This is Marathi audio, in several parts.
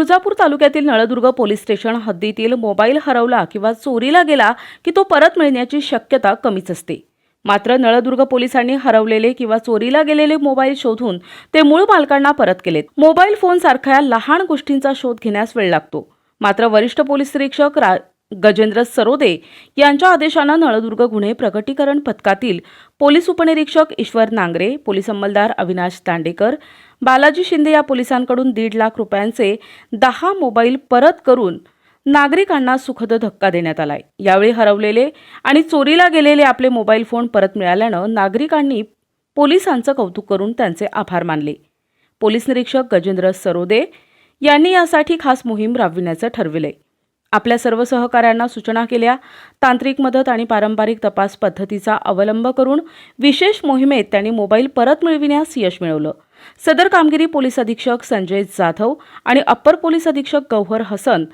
तुळजापूर तालुक्यातील नळदुर्ग पोलीस स्टेशन हद्दीतील मोबाईल हरवला किंवा चोरीला गेला की तो परत मिळण्याची शक्यता कमीच असते. मात्र नळदुर्ग पोलिसांनी हरवलेले किंवा चोरीला गेलेले मोबाईल शोधून ते मूळ मालकांना परत केलेत. मोबाईल फोन सारख्या लहान गोष्टींचा शोध घेण्यास वेळ लागतो. मात्र वरिष्ठ पोलीस निरीक्षक रा गजेंद्र सरोदे यांच्या आदेशानं नळदुर्ग गुन्हे प्रकटीकरण पथकातील पोलीस उपनिरीक्षक ईश्वर नांगरे पोलीस अंमलदार अविनाश दांडेकर बालाजी शिंदे या पोलिसांकडून दीड लाख रुपयांचे दहा मोबाईल परत करून नागरिकांना सुखद धक्का देण्यात आलाय. यावेळी हरवलेले आणि चोरीला गेलेले आपले मोबाईल फोन परत मिळाल्यानं नागरिकांनी पोलिसांचं कौतुक करून त्यांचे आभार मानले. पोलीस निरीक्षक गजेंद्र सरोदे यांनी यासाठी खास मोहीम राबविण्याचं ठरविलंय. आपल्या सर्व सहकाऱ्यांना सूचना केल्या. तांत्रिक मदत आणि पारंपरिक तपास पद्धतीचा अवलंब करून विशेष मोहिमेत त्यांनी मोबाईल परत मिळविण्यास यश मिळवलं. सदर कामगिरी पोलीस अधीक्षक संजय जाधव आणि अप्पर पोलीस अधीक्षक गौहर हसन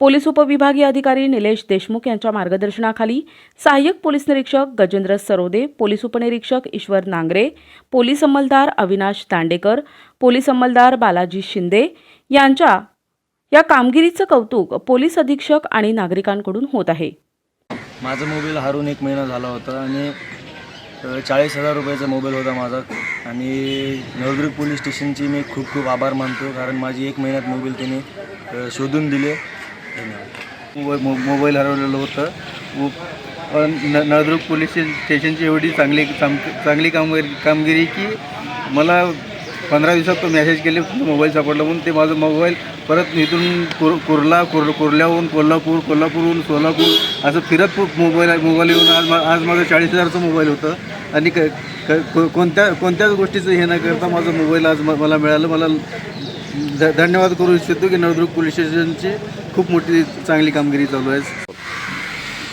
पोलीस उपविभागीय अधिकारी निलेश देशमुख यांच्या मार्गदर्शनाखाली सहाय्यक पोलीस निरीक्षक गजेंद्र सरोदे पोलीस उपनिरीक्षक ईश्वर नांगरे पोलीस अंमलदार अविनाश दांडेकर पोलीस अंमलदार बालाजी शिंदे यांच्या या कामगिरीचं कौतुक पोलीस अधीक्षक आणि नागरिकांकडून होत आहे. माझा मोबाईल हरून एक महिना झाला होता आणि चाळीस हजार रुपयाचा मोबाईल होता माझा. आणि नवदुर्ग पोलीस स्टेशनची मी खूप खूप आभार मानतो कारण माझी एक महिन्यात मोबाईल त्याने शोधून दिले. मोबाईल मो- मोबाईल हरवलेलं होतं. व न नळदुर्ग पोलीस स्टेशनची एवढी चांगली चांगली कामगिरी कामगिरी की मला पंधरा दिवसात तो मेसेज केले मोबाईल सापडला म्हणून ते माझं मोबाईल परत इथून कुर कुर्ला कुर कुर्ल्याहून कोल्हापूर कोल्हापूरहून सोलापूर असं फिरत मोबाईल मोबाईल येऊन आज मा आज माझं चाळीस हजारचं मोबाईल होतं. आणि क कोणत्या कोणत्याच गोष्टीचं हे न करता माझं मोबाईल आज मला मिळालं. मला ध धन्यवाद करू इच्छितो की नळदुर्ग पोलीस स्टेशनची खूप मोठी चांगली कामगिरी चालू आहे.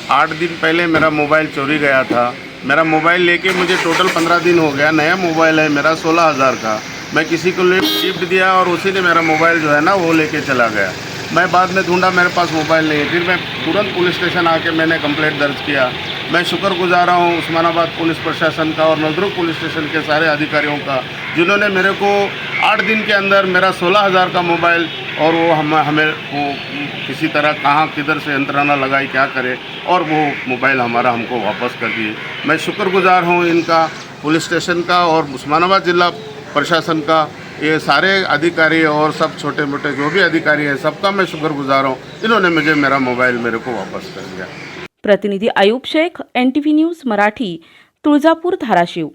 आठ दिन पहले मेरा मोबाइल चोरी गया था. मेरा मोबाइल लेके मुझे टोटल पंद्रह दिन हो गया. नया मोबाइल है मेरा सोलह हज़ार का. मैं किसी को गिफ्ट दिया और उसी ने मेरा मोबाइल जो है ना वो लेके चला गया। मैं बाद में ढूंढा, मेरे पास मोबाइल नहीं है। फिर मैं तुरंत पुलिस स्टेशन आके मैंने कंप्लेंट दर्ज किया। मैं शुक्र शुक्रगुजार हूँ उस्मानाबाद पुलिस प्रशासन का और नजरुक पुलिस स्टेशन के सारे अधिकारियों का, जिन्होंने मेरे को आठ दिन के अंदर मेरा सोलह हज़ार का मोबाइल और वो हम हमें वो किसी तरह कहाँ, किधर से यंत्रणा लगाई, क्या करे, और वो मोबाइल हमारा हमको वापस कर दिए। मैं शुक्रगुजार हूँ इनका, पुलिस स्टेशन का और उस्मानाबाद जिला प्रशासन का, ये सारे अधिकारी और सब छोटे मोटे जो भी अधिकारी हैं, सबका मैं शुक्र गुजार हूँ। इन्होंने मुझे मेरा मोबाइल मेरे को वापस कर दिया। प्रतिनिधि आयुब शेख एन न्यूज़ मराठी, तुळजापूर धाराशिव।